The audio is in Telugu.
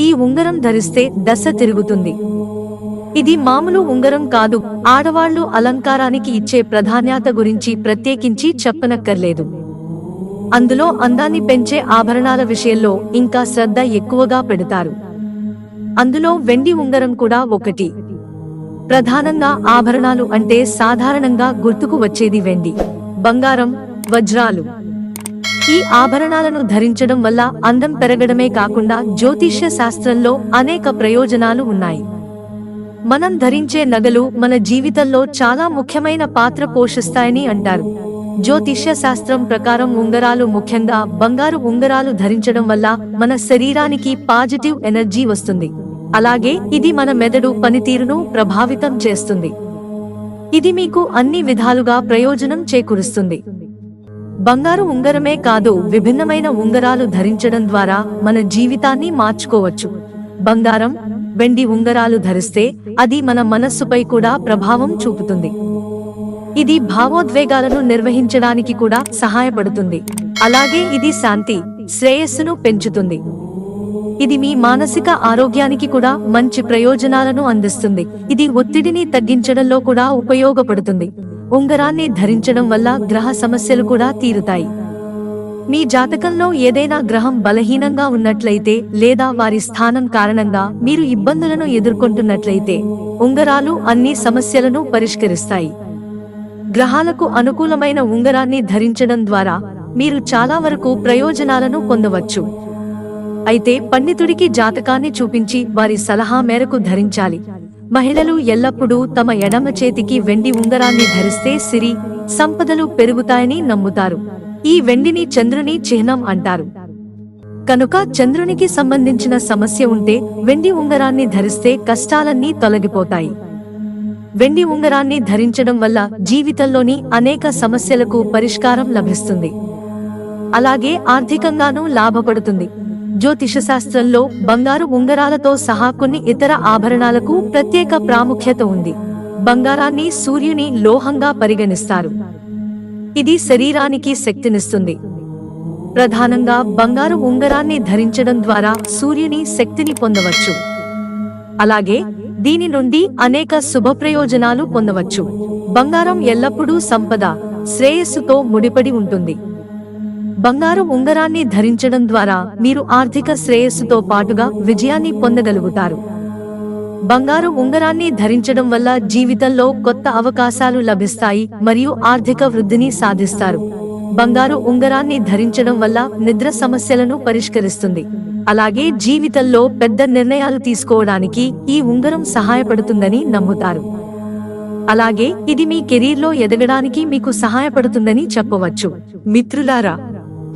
ఈ ఉంగరం ధరిస్తే దశ తిరుగుతుంది. ఇది మామూలు ఉంగరం కాదు ఆడవాళ్ళు అలంకారానికి ఇచ్చే ప్రాధాన్యత గురించి ప్రత్యేకించి చెప్పనక్కర్లేదు. అందులో అందాన్ని పెంచే ఆభరణాల విషయంలో ఇంకా శ్రద్ధ ఎక్కువగా పెడతారు. అందులో వెండి ఉంగరం కూడా ఒకటి. ప్రధానంగా ఆభరణాలు అంటే సాధారణంగా గుర్తుకు వచ్చేది వెండి బంగారం వజ్రాలు. ఈ ఆభరణాలను ధరించడం వల్ల అందం పెరగడమే కాకుండా జ్యోతిష్య శాస్త్రంలో అనేక ప్రయోజనాలు ఉన్నాయి. మనం ధరించే నగలు మన జీవితంలో చాలా ముఖ్యమైన పాత్ర పోషిస్తాయని అంటారు. జ్యోతిష్య శాస్త్రం ప్రకారం ఉంగరాలు ముఖ్యంగా బంగారు ఉంగరాలు ధరించడం వల్ల మన శరీరానికి పాజిటివ్ ఎనర్జీ వస్తుంది. అలాగే ఇది మన మెదడు పనితీరును ప్రభావితం చేస్తుంది. ఇది మీకు అన్ని విధాలుగా ప్రయోజనం చేకూరుస్తుంది. బంగారు ఉంగరమే కాదు విభిన్నమైన ఉంగరాలు ధరించడం ద్వారా మన జీవితాన్ని మార్చుకోవచ్చు. బంగారం వెండి ఉంగరాలు ధరిస్తే అది మన మనస్సుపై కూడా ప్రభావం చూపుతుంది. ఇది భావోద్వేగాలను నిర్వహించడానికి కూడా సహాయపడుతుంది. అలాగే ఇది శాంతి శ్రేయస్సును పెంచుతుంది. ఇది మీ మానసిక ఆరోగ్యానికి కూడా మంచి ప్రయోజనాలను అందిస్తుంది. ఇది ఒత్తిడిని తగ్గించడంలో కూడా ఉపయోగపడుతుంది. ఉంగరాన్ని ధరించడం వల్ల గ్రహ సమస్యలు కూడా తీరుతాయి. మీ జాతకంలో ఏదైనా గ్రహం బలహీనంగా ఉన్నట్లయితే లేదా వారి స్థానం కారణంగా మీరు ఇబ్బందులను ఎదుర్కొంటున్నట్లయితే ఉంగరాలు అన్ని సమస్యలను పరిష్కరిస్తాయి. గ్రహాలకు అనుకూలమైన ఉంగరాన్ని ధరించడం ద్వారా మీరు చాలా వరకు ప్రయోజనాలను పొందవచ్చు. అయితే పండితుడికి జాతకాన్ని చూపించి వారి సలహా మేరకు ధరించాలి. మహిళలు ఎల్లప్పుడూ తమ ఎడమ చేతికి వెండి ఉంగరాన్ని ధరిస్తే సిరి సంపదలు పెరుగుతాయని నమ్ముతారు. ఈ వెండిని చంద్రుని చిహ్నం అంటారు. కనుక చంద్రునికి సంబంధించిన సమస్య ఉంటే వెండి ఉంగరాన్ని ధరిస్తే కష్టాలన్నీ తొలగిపోతాయి. వెండి ఉంగరాన్ని ధరించడం వల్ల జీవితంలోని అనేక సమస్యలకు పరిష్కారం లభిస్తుంది. అలాగే ఆర్థికంగానూ లాభపడుతుంది. జ్యోతిష శాస్త్రంలో బంగారు ఉంగరాలతో సహా కొన్ని ఇతర ఆభరణాలకు ప్రత్యేక ప్రాముఖ్యత ఉంది. బంగారాన్ని సూర్యుని లోహంగా పరిగణిస్తారు. ఇది శరీరానికి శక్తినిస్తుంది. ప్రధానంగా బంగారు ఉంగరాన్ని ధరించడం ద్వారా సూర్యుని శక్తిని పొందవచ్చు. అలాగే దీని నుండి అనేక శుభ ప్రయోజనాలు పొందవచ్చు. బంగారం ఎల్లప్పుడూ సంపద శ్రేయస్సుతో ముడిపడి ఉంటుంది. బంగారు ఉంగరాన్ని ధరించడం ద్వారా మీరు ఆర్థిక శ్రేయస్సుతో పాటుగా విజయాన్ని పొందగలుగుతారు. బంగారు ఉంగరాన్ని ధరించడం వల్ల జీవితంలో కొత్త అవకాశాలు లభిస్తాయి మరియు ఆర్థిక వృద్ధిని సాధిస్తారు. బంగారు ఉంగరాన్ని ధరించడం వల్ల నిద్ర సమస్యలను పరిష్కరిస్తుంది. అలాగే జీవితంలో పెద్ద నిర్ణయాలు తీసుకోవడానికి ఈ ఉంగరం సహాయపడుతుందని నమ్ముతారు. అలాగే ఇది మీ కెరీర్లో ఎదగడానికి మీకు సహాయపడుతుందని చెప్పవచ్చు. మిత్రులారా